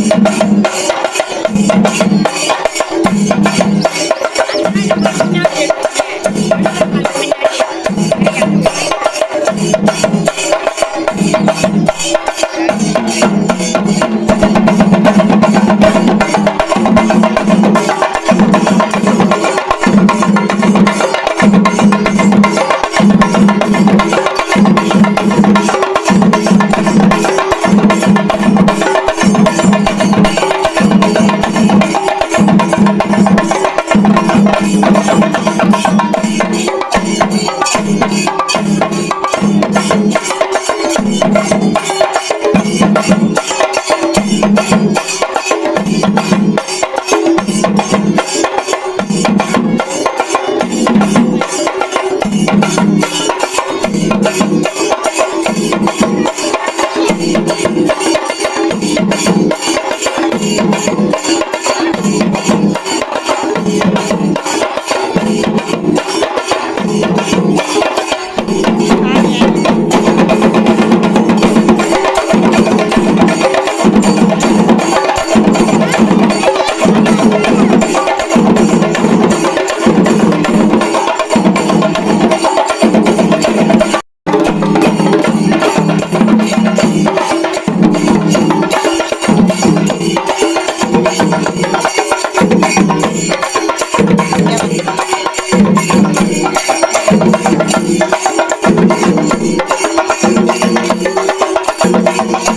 Thank you.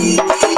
Yeah.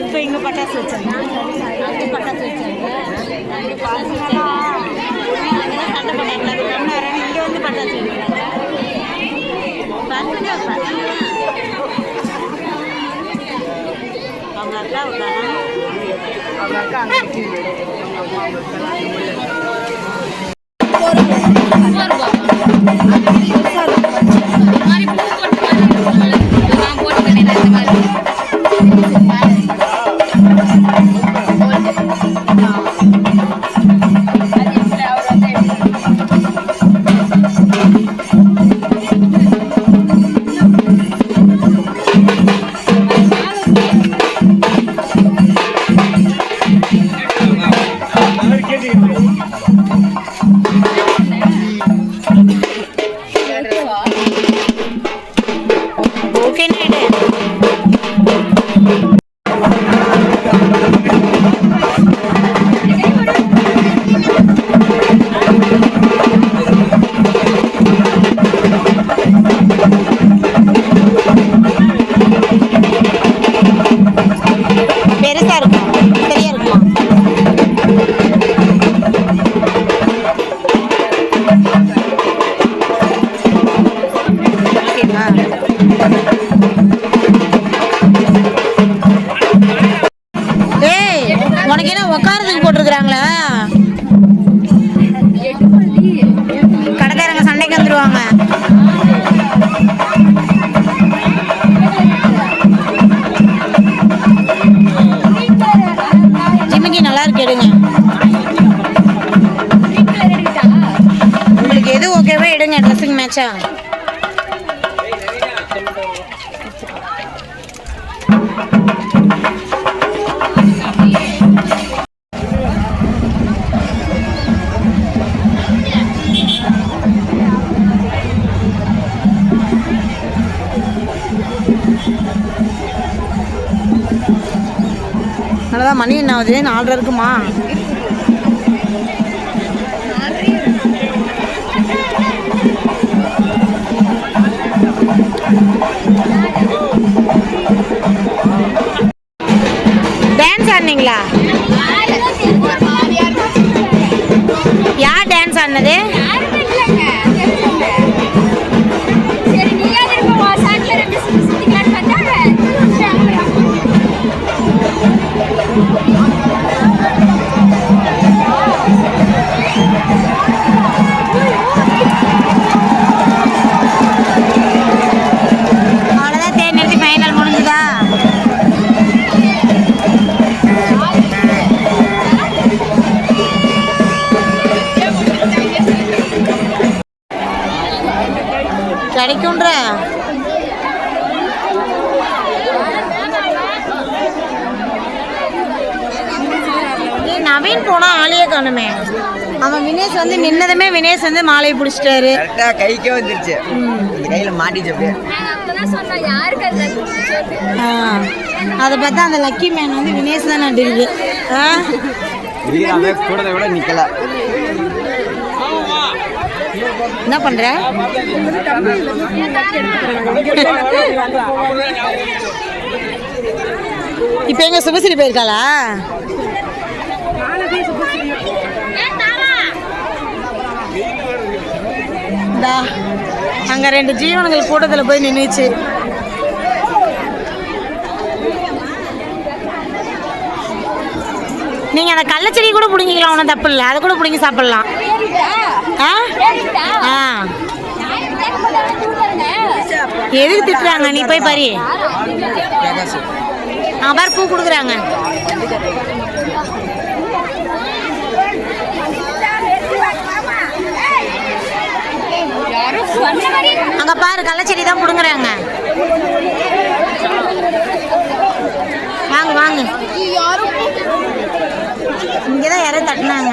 இப்போ இங்கே பட்டாசு வச்சாங்க. அங்கே பட்டாசு வச்சாங்க. அங்கே பாசு வச்சாங்க. இங்கே வந்து பட்டாசு வைக்கிறாங்க பசங்க பசங்க. அவங்க அக்கா அவங்க அக்கா அவங்க அக்கா. Thank. ட்ரெஸ்ஸுக்கு மணி என்ன ஆகுது நாலரை இருக்குமா ஆடினீங்களா யார் டான்ஸ் ஆடினது? ஆளையே காணுமே. அவன் வினேஷ் வந்து நின்னதுமே வினேஷ் வந்து மாலையை பிடிச்சிட்டாரு. கரெக்டா கைக்கே வந்துருச்சு. இந்த கையில மாட்டிச்சு அப்படியே. அதை பார்த்தா அந்த லக்கி மேன் வந்து வினேஷ் தான் ஆ? வீராமே கூடதை விட நிக்கல. என்ன பண்ற? இப்போ எங்க சுபஸ்ரீ போயிருக்காளா? இந்தா, அங்க ரெண்டு ஜீவனங்கள் கூட்டத்தில் போய் நின்றுச்சு நீங்க அந்த கள்ளச்செடி கூட பிடிங்கிக்கலாம் ஒன்றும் தப்பு இல்லை. அதை கூட பிடிங்கி சாப்பிடலாம். ஆ? ஆ. எதுக்கு திட்டுறாங்க? நீ போய் பாரு. ஆ பூ கொடுக்குறாங்க. அங்கே பாரு கள்ளச்செடி தான் பிடுங்குறாங்க. வாங்க வாங்க. இங்கே தான் யாரும் தட்டினாங்க.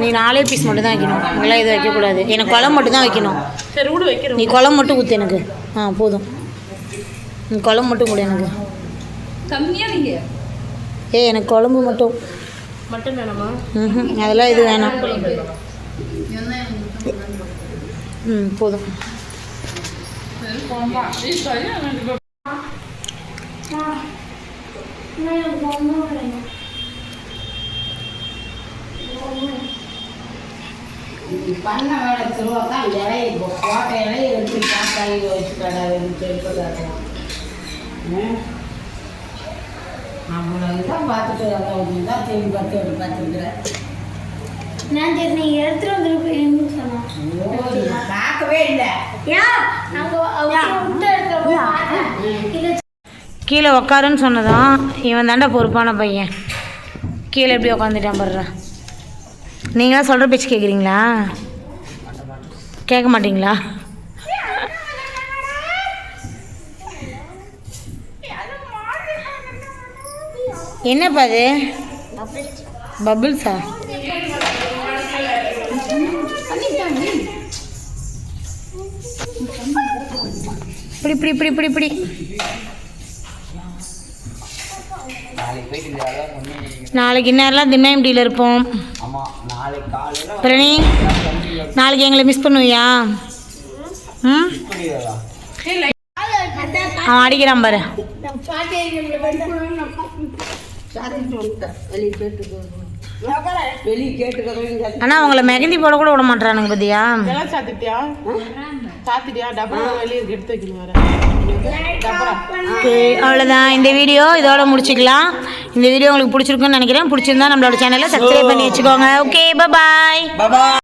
நீ நாலே பீஸ் மட்டும் தான் வைக்கணும். இதெல்லாம் எதுவும் வைக்கக்கூடாது. எனக்கு குழம்பு மட்டும் தான் வைக்கணும். சரி விடு வைக்கிறோம் நீ குழம்பு மட்டும் ஊற்று எனக்கு. ஆ போதும். நீ குழம்பு மட்டும் கொடு எனக்கு. கம்மியாக நீங்க ஏய் எனக்கு குழம்பு மட்டும். மட்டன் வேணாமா? ம் அதெல்லாம் இது வேணாம். ம் போதும். பண்ண வேலை திருவாக்கா இலையை போட்ட இலையை எடுத்து காக்காய் வச்சுக்கடாதுன்னு சொல்லிட்டு நம்மளை தான் பார்த்துட்டு அதை ஒன்று தான் திரும்பி பார்த்து ஒரு பார்த்துருக்குறேன். நான் சரி நீ எடுத்துட்டு வந்துருப்பீங்கன்னு சொன்னேன் பார்க்கவே இல்லை. ஏன் நாங்க அவங்க விட்டு எடுக்கிறோம் இல்லை கீழே உக்காருன்னு சொன்னதான் இவன் தாண்டா பொறுப்பான பையன். கீழே எப்படி உக்காந்துட்டான் பாடுறா நீங்களாம் சொல்கிற பேச்சு கேட்குறீங்களா கேட்க மாட்டீங்களா? என்னப்பா அது? பபுள்ஸா? இப்படி இப்படி இப்படி இப்படி இப்படி. நாளைக்கு இந்நேரம்லாம் திண்ணாயம்பட்டியில் இருப்போம். பிரணி நாளைக்கு எங்களை மிஸ் பண்ணுவியா? ம்? அவன் அடிக்கிறான் பாரு. அண்ணா உங்களை மெகந்தி போட கூட விட மாட்டானுங்க பத்தியா? சாத்திட்டியா? சாத்திட்டியா? டபுள் வெளியே எடுத்து வைக்கணும் அவ்வளோதான் இந்த வீடியோ இதோட முடிச்சுக்கலாம். இந்த வீடியோ உங்களுக்கு பிடிச்சிருக்குன்னு நினைக்கிறேன். பிடிச்சிருந்தா நம்மளோட சேனலை சப்ஸ்கிரைப் பண்ணி வச்சுக்கோங்க. Okay bye